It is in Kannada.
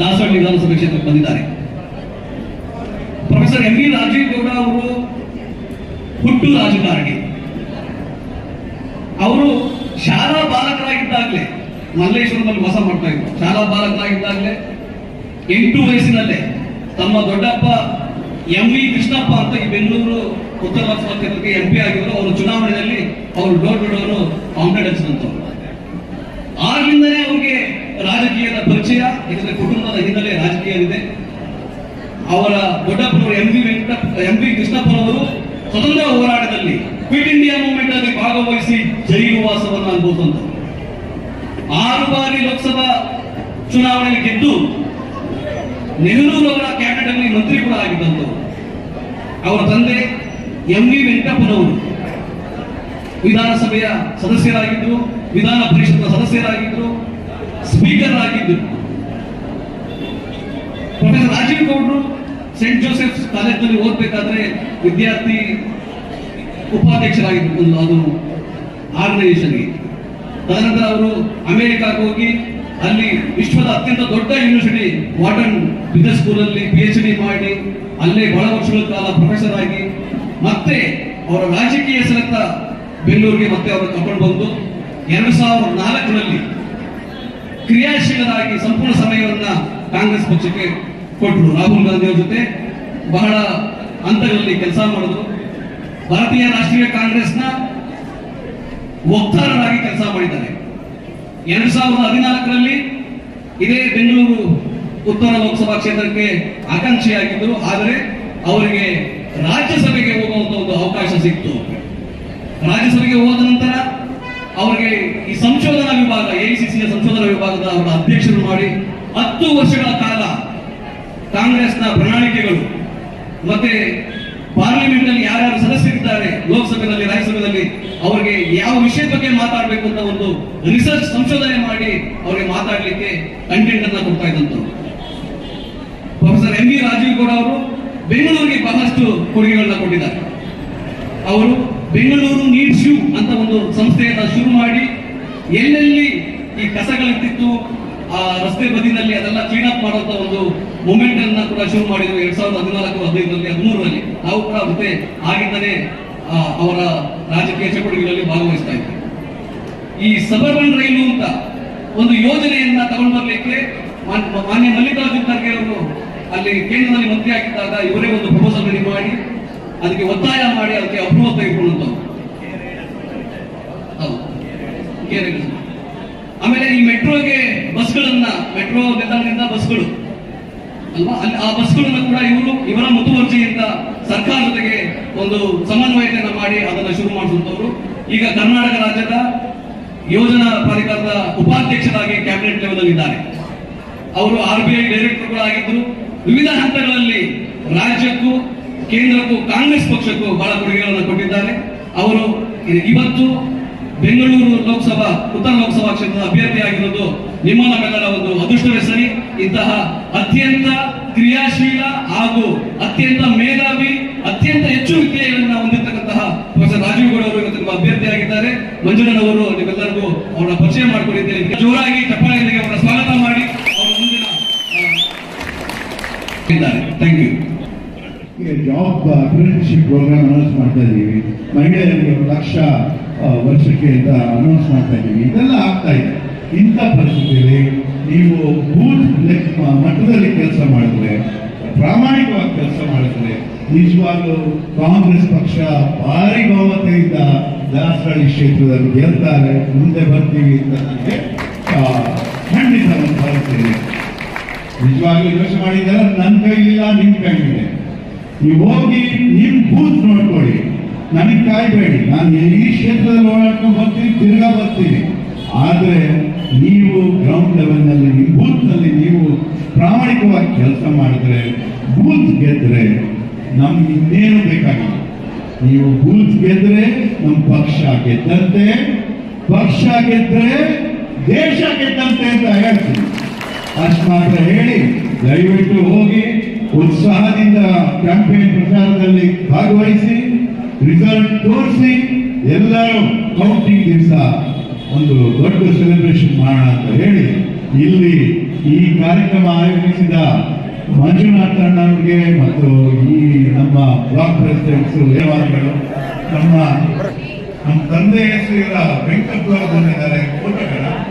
ದಾಸವಾಳ ವಿಧಾನಸಭೆ ಕ್ಷೇತ್ರಕ್ಕೆ ಬಂದಿದ್ದಾರೆ. Professor M V Rajeev Gowda ಅವರು ಹುಟ್ಟು ರಾಜಕಾರಣಿ. ಅವರು ಶಾಲಾ ಬಾಲಕರಾಗಿದ್ದಾಗಲೇ ಮಲ್ಲೇಶ್ವರದಲ್ಲಿ ವಾಸ ಮಾಡ್ತಾ ಇದ್ರು. ಶಾಲಾ ಬಾಲಕರಾಗಿದ್ದಾಗಲೇ ಎಂಟು ವಯಸ್ಸಿನಲ್ಲೇ ತಮ್ಮ ದೊಡ್ಡಪ್ಪ ಎಂ ವಿ ಕೃಷ್ಣಪ್ಪ ಅಂತ ಈ ಬೆಂಗಳೂರು ಉತ್ತರ ಲೋಕಸಭಾ ಕ್ಷೇತ್ರಕ್ಕೆ ಎಂ ಪಿ ಆಗಿದ್ರು. ಅವರು ಚುನಾವಣೆಯಲ್ಲಿ ಅವರು ಡೋರ್ ಡೋರ್ ಅವರು ಕಾನ್ಫಿಡೆನ್ಸ್ ಆಗ್ಲಿಂದನೇ ಅವ್ರಿಗೆ ರಾಜಕೀಯದ ಪರಿಚಯ ಇದರ ಕುಟುಂಬದ ಹಿನ್ನೆಲೆ ರಾಜಕೀಯವಿದೆ. ಅವರ ದೊಡ್ಡಪ್ಪನವರು M V Venkata, M V ಕೃಷ್ಣಪ್ಪನವರು ಸ್ವತಂತ್ರ ಹೋರಾಟದಲ್ಲಿ ಕ್ವಿಟ್ ಇಂಡಿಯಾ ಮೂವ್ಮೆಂಟ್ ಅಲ್ಲಿ ಭಾಗವಹಿಸಿ ಜೈಲುವಾಸವನ್ನು ಅನುಭವಿಸುವಂತ. ಆರು ಬಾರಿ ಲೋಕಸಭಾ ಚುನಾವಣೆಯಲ್ಲಿ ಗೆದ್ದು ನೆಹರೂರವರ ಕ್ಯಾಬಿನೆಟ್ ಅಲ್ಲಿ ಮಂತ್ರಿ ಕೂಡ ಆಗಿದ್ದಂಥವ್ರು ಅವರ ತಂದೆ ಎಂ ವಿ ವೆಂಕಟಪ್ಪನವರು ವಿಧಾನಸಭೆಯ ಸದಸ್ಯರಾಗಿದ್ದರು ವಿಧಾನ ಪರಿಷತ್ನ ಸದಸ್ಯರಾಗಿದ್ದರು ಸ್ಪೀಕರ್ ಆಗಿದ್ದರು professor Rajeev Gowdru saint Joseph's ಕಾಲೇಜ್ನಲ್ಲಿ ಓದಬೇಕಾದ್ರೆ ವಿದ್ಯಾರ್ಥಿ ಉಪಾಧ್ಯಕ್ಷರಾಗಿದ್ದು ಅದು ಆರ್ಗನೈಸೇಷನ್ಗೆ ತದನಂತರ ಅವರು ಅಮೆರಿಕಾಗೆ ಹೋಗಿ ಅಲ್ಲಿ ವಿಶ್ವದ ಅತ್ಯಂತ ದೊಡ್ಡ ಯೂನಿವರ್ಸಿಟಿ ವಾಟನ್ ಬಿಸಿನೆಸ್ ಸ್ಕೂಲಲ್ಲಿ ಪಿ ಎಚ್ ಡಿ ಮಾಡಿ ಅಲ್ಲೇ ಬಹಳ ವರ್ಷಗಳ ಕಾಲ ಪ್ರೊಫೆಸರ್ ಆಗಿ ಮತ್ತೆ ಅವರ ರಾಜಕೀಯ ಸೆಳೆತ ಬೆಂಗಳೂರಿಗೆ ಮತ್ತೆ ಅವರು ಕರ್ಕೊಂಡು ಬಂದು ಎರಡು ಸಾವಿರದ ನಾಲ್ಕರಲ್ಲಿ ಕ್ರಿಯಾಶೀಲರಾಗಿ ಸಂಪೂರ್ಣ ಸಮಯವನ್ನ ಕಾಂಗ್ರೆಸ್ ಪಕ್ಷಕ್ಕೆ ಕೊಟ್ಟರು. ರಾಹುಲ್ ಗಾಂಧಿ ಅವರ ಜೊತೆ ಬಹಳ ಹಂತಗಳಲ್ಲಿ ಕೆಲಸ ಮಾಡಿದ್ರು. ಭಾರತೀಯ ರಾಷ್ಟ್ರೀಯ ಕಾಂಗ್ರೆಸ್ನ ವಕ್ತಾರರಾಗಿ ಕೆಲಸ ಮಾಡಿದ್ದಾರೆ. ಎರಡ್ ಸಾವಿರದ ಹದಿನಾಲ್ಕರಲ್ಲಿ ಇದೇ ಬೆಂಗಳೂರು ಉತ್ತರ ಲೋಕಸಭಾ ಕ್ಷೇತ್ರಕ್ಕೆ ಆಕಾಂಕ್ಷಿಯಾಗಿದ್ದರು. ಆದರೆ ಅವರಿಗೆ ರಾಜ್ಯಸಭೆಗೆ ಹೋಗುವಂತ ಒಂದು ಅವಕಾಶ ಸಿಕ್ತು. ರಾಜ್ಯಸಭೆಗೆ ಹೋದ ನಂತರ ಅವರಿಗೆ ಈ ಸಂಶೋಧನಾ ವಿಭಾಗ ಎಐಸಿಸಿಯ ಸಂಶೋಧನಾ ವಿಭಾಗದ ಅವರ ಅಧ್ಯಕ್ಷರು ಮಾಡಿ ಹತ್ತು ವರ್ಷಗಳ ಕಾಲ ಕಾಂಗ್ರೆಸ್ನ ಪ್ರಣಾಳಿಕೆಗಳು ಮತ್ತೆ ಪಾರ್ಲಿಮೆಂಟ್ ಅಲ್ಲಿ ಯಾರ್ಯಾರು ಸದಸ್ಯರಿದ್ದಾರೆ ಲೋಕಸಭೆಯಲ್ಲಿ, ರಾಜ್ಯಸಭೆಯಲ್ಲಿ, ಅವರಿಗೆ ಯಾವ ವಿಷಯದ ಬಗ್ಗೆ ಮಾತಾಡಬೇಕು ಅಂತ ಒಂದು ರಿಸರ್ಚ್ ಸಂಶೋಧನೆ ಮಾಡಿ ಅವರಿಗೆ ಮಾತಾಡಲಿಕ್ಕೆ ಕಂಟೆಂಟ್ ಅನ್ನ ಕೊಡ್ತಾ ಇದ್ದಂಥವ್ರು. Professor M V Rajeev Gowda ಅವರು ಬೆಂಗಳೂರಿಗೆ ಬಹಳಷ್ಟು ಕೊಡುಗೆಗಳನ್ನ ಕೊಟ್ಟಿದ್ದಾರೆ. ಅವರು ಬೆಂಗಳೂರು ನೀಟ್ ಶೂ ಅಂತ ಒಂದು ಸಂಸ್ಥೆಯನ್ನ ಶುರು ಮಾಡಿ ಎಲ್ಲೆಲ್ಲಿ ಈ ಕಸಗಳಿರ್ತಿತ್ತು ಆ ರಸ್ತೆ ಬದಿನಲ್ಲಿ ಅದೆಲ್ಲ ಕ್ಲೀನ್ ಅಪ್ ಮಾಡುವಂತ ಒಂದು ಮೂಮೆಂಟ್ ಅನ್ನ ಕೂಡ ಶುರು ಮಾಡಿದ್ರು ಎರಡ್ ಸಾವಿರದ ಹದಿನಾಲ್ಕು ಹದಿನೈದರಲ್ಲಿ ಹದಿಮೂರರಲ್ಲಿ. ನಾವು ಕೂಡ ಮತ್ತೆ ಆಗಿಂದಲೇ ಆ, ಅವರ ರಾಜಕೀಯ ಚಟುವಟಿಕೆಗಳಲ್ಲಿ ಭಾಗವಹಿಸ್ತಾ ಇದ್ವಿ. ಈ ಸಬರ್ಬನ್ ರೈಲು ಅಂತ ಒಂದು ಯೋಜನೆಯನ್ನ ತಗೊಂಡು ಬರ್ಲಿಕ್ಕೆ ಮಾನ್ಯ ಮಲ್ಲಿಕಾರ್ಜುನ್ ಖರ್ಗೆ ಅವರು ಅಲ್ಲಿ ಕೇಂದ್ರದಲ್ಲಿ ಮಂತ್ರಿ ಆಗಿದ್ದಾಗ ಇವರೇ ಒಂದು ಪ್ರಪೋಸಲ್ ರೆಡಿ ಮಾಡಿ ಅದಕ್ಕೆ ಒತ್ತಾಯ ಮಾಡಿ ಅದಕ್ಕೆ ತೆಗೆದುಕೊಂಡಂತವ್ರು ಹೌದು. ಆಮೇಲೆ ಈ ಮೆಟ್ರೋಗೆ ಬಸ್ಗಳನ್ನ, ಮೆಟ್ರೋ ನಿಲ್ದಾಣದಿಂದ ಬಸ್ಗಳು. ಅಲ್ವಾ? ಅಲ್ಲಿ ಆ ಬಸ್ಗಳನ್ನ ಕೂಡ ಇವರು, ಇವರ ಮುತುವರ್ಜಿಯಿಂದ ಸರ್ಕಾರ ಜೊತೆಗೆ ಒಂದು ಸಮನ್ವಯತೆಯನ್ನ ಮಾಡಿ ಅದನ್ನ ಶುರು ಮಾಡಿಸುವಂತವರು ಈಗ ಕರ್ನಾಟಕ ರಾಜ್ಯದ ಯೋಜನಾ ಪ್ರಾಧಿಕಾರದ ಉಪಾಧ್ಯಕ್ಷರಾಗಿ ಕ್ಯಾಬಿನೆಟ್ ಲೆವೆಲ್ ಇದ್ದಾರೆ ಅವರು ಆರ್ ಬಿ ಐ ಡೈರೆಕ್ಟರ್ ಆಗಿದ್ದರು ವಿವಿಧ ಹಂತಗಳಲ್ಲಿ ರಾಜ್ಯಕ್ಕೂ ಕೇಂದ್ರಕ್ಕೂ ಕಾಂಗ್ರೆಸ್ ಪಕ್ಷಕ್ಕೂ ಬಹಳ ಕೊಡುಗೆಗಳನ್ನು ಕೊಟ್ಟಿದ್ದಾರೆ. ಅವರು ಇವತ್ತು ಬೆಂಗಳೂರು ಲೋಕಸಭಾ, ಉತ್ತರ ಲೋಕಸಭಾ ಕ್ಷೇತ್ರದ ಅಭ್ಯರ್ಥಿಯಾಗಿರೋದು ನಿಮ್ಮ ನಮ್ಮೆಲ್ಲರ ಒಂದು ಅದೃಷ್ಟವೇ ಸರಿ. ಇಂತಹ ಅತ್ಯಂತ ಕ್ರಿಯಾಶೀಲ ಹಾಗೂ ಅತ್ಯಂತ ಮೇಧಾವಿ, ಅತ್ಯಂತ ಹೆಚ್ಚು ವಿದ್ಯೆಗಳನ್ನ ಹೊಂದಿರತಕ್ಕಂತಹ ಪ್ರೊಫೆಸರ್ ರಾಜೀವ್ ಗೌಡ ಅವರು ಇವತ್ತು ಅಭ್ಯರ್ಥಿಯಾಗಿದ್ದಾರೆ ಮಂಜುಳನ್ ಅವರು ನಿಮ್ಮೆಲ್ಲರಿಗೂ ಅವರ ಪರಿಚಯ ಮಾಡಿಕೊಂಡಿದ್ದೇನೆ. ಜೋರಾಗಿ ಚಪ್ಪಾಳೆಯೊಂದಿಗೆ ಅವರ ಸ್ವಾಗತ ಮಾಡಿ. ಅವರ ಮುಂದಿನ ಜಾಬ್ ಅಪ್ರೆಂಟಿಸ್ಶಿಪ್ ಪ್ರೋಗ್ರಾಮ್ ಅನೌನ್ಸ್ ಮಾಡ್ತಾ ಇದ್ದೀವಿ. ಮಹಿಳೆಯರಿಗೆ ಒಂದು ಲಕ್ಷ ವರ್ಷಕ್ಕೆ ಅಂತ ಅನೌನ್ಸ್ ಮಾಡ್ತಾ ಇದ್ದೀವಿ. ಇದೆಲ್ಲ ಆಗ್ತಾ ಇದೆ. ಇಂಥ ಪರಿಸ್ಥಿತಿಯಲ್ಲಿ ನೀವು ಬೂತ್ ಮಟ್ಟದಲ್ಲಿ ಕೆಲಸ ಮಾಡಿದ್ರೆ, ಪ್ರಾಮಾಣಿಕವಾಗಿ ಕೆಲಸ ಮಾಡಿದ್ರೆ, ನಿಜವಾಗ್ಲೂ ಕಾಂಗ್ರೆಸ್ ಪಕ್ಷ ಭಾರಿ ಬಹುಮತದಿಂದ ದಾಸರಳ್ಳಿ ಕ್ಷೇತ್ರದಲ್ಲಿ ಗೆಲ್ತಾರೆ, ಮುಂದೆ ಬರ್ತೀವಿ ಅಂತ ನನಗೆ ಖಂಡಿತ ನಾನು ಭಾವಿಸ್ತೇನೆ. ನಿಜವಾಗ್ಲೂ ಯೋಚನೆ ಮಾಡಿದ್ದಾರೆ ನನ್ನ ಕೈಲಿಲ್ಲ, ನಿಮ್ಮ ಕೈಲಿದೆ. ನೀವು ಹೋಗಿ ನಿಮ್ ಬೂತ್ ನೋಡ್ಕೊಳ್ಳಿ. ನನಗೆ ಕಾಯ್ಬೇಡಿ. ನಾನು ಈ ಕ್ಷೇತ್ರದಲ್ಲಿ ಓಡಾಡ್ಕೊಂಡು ಬರ್ತೀನಿ, ತಿರ್ಗಾ ಬರ್ತೀನಿ. ಆದ್ರೆ ನೀವು ಗ್ರೌಂಡ್ ಲೆವೆಲ್ನಲ್ಲಿ ನಿಮ್ಮ ಬೂತ್ನಲ್ಲಿ ನೀವು ಪ್ರಾಮಾಣಿಕವಾಗಿ ಕೆಲಸ ಮಾಡಿದ್ರೆ ಬೂತ್ ಗೆದ್ರೆ ನಮ್ಗೆ ಇನ್ನೇನು ಬೇಕಾಗಿಲ್ಲ. ನೀವು ಬೂತ್ ಗೆದ್ರೆ ನಮ್ಮ ಪಕ್ಷ ಗೆದ್ದಂತೆ, ಪಕ್ಷ ಗೆದ್ರೆ ದೇಶ ಗೆದ್ದಂತೆ ಅಂತ ಹೇಳ್ತೀನಿ. ಅಷ್ಟು ಮಾತ್ರ ಹೇಳಿ, ದಯವಿಟ್ಟು ಹೋಗಿ. ಉತ್ಸಾಹದಿಂದ ಕ್ಯಾಂಪೇನ್ ಪ್ರಚಾರದಲ್ಲಿ ಭಾಗವಹಿಸಿ ರಿಸಲ್ಟ್ ತೋರಿಸಿ, ಎಲ್ಲರೂ ಕೌಂಟಿಂಗ್ ದಿವಸ ಒಂದು ದೊಡ್ಡ ಸೆಲೆಬ್ರೇಷನ್ ಮಾಡೋಣ ಅಂತ ಹೇಳಿ ಇಲ್ಲಿ ಈ ಕಾರ್ಯಕ್ರಮ ಆಯೋಜಿಸಿದ ಮಂಜುನಾಥ್ ಅಣ್ಣವ್ರಿಗೆ ಮತ್ತು ಈ ನಮ್ಮ ಬ್ಲಾಕ್ ಪ್ರೆಸಿಡೆಂಟ್ಸ್ ಧನ್ಯವಾದಗಳು ನಮ್ಮ ನಮ್ಮ ತಂದೆ ಹೆಸರಿನ ವೆಂಕಟ್ ಬಂದಿದ್ದಾರೆ ಮಾತಾಡಕ್ಕ